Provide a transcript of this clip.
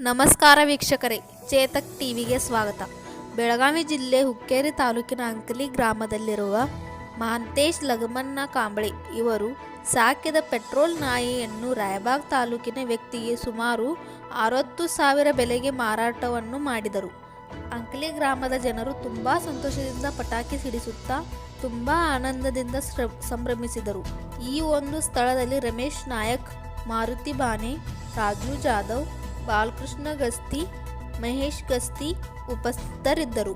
ನಮಸ್ಕಾರ ವೀಕ್ಷಕರೇ, ಚೇತಕ್ ಟಿವಿಗೆ ಸ್ವಾಗತ. ಬೆಳಗಾವಿ ಜಿಲ್ಲೆ ಹುಕ್ಕೇರಿ ತಾಲೂಕಿನ ಅಂಕಲಿ ಗ್ರಾಮದಲ್ಲಿರುವ ಮಹಾಂತೇಶ್ ಲಗಮನ್ನ ಕಾಂಬಳೆ ಇವರು ಸಾಕಿದ ಪೆಟ್ರೋಲ್ ನಾಯಿಯನ್ನು ರಾಯಬಾಗ್ ತಾಲೂಕಿನ ವ್ಯಕ್ತಿಗೆ ಸುಮಾರು ಅರವತ್ತು ಸಾವಿರ ಬೆಲೆಗೆ ಮಾರಾಟವನ್ನು ಮಾಡಿದರು. ಅಂಕಲಿ ಗ್ರಾಮದ ಜನರು ತುಂಬ ಸಂತೋಷದಿಂದ ಪಟಾಕಿ ಸಿಡಿಸುತ್ತಾ ತುಂಬ ಆನಂದದಿಂದ ಸಂಭ್ರಮಿಸಿದರು. ಈ ಒಂದು ಸ್ಥಳದಲ್ಲಿ ರಮೇಶ್ ನಾಯಕ್, ಮಾರುತಿ ಬಾನೆ ರಾಜು ಜಾಧವ್ ಬಾಲಕೃಷ್ಣ ಗಸ್ತಿ ಮಹೇಶ್ ಗಸ್ತಿ ಉಪಸ್ಥಿತರಿದ್ದರು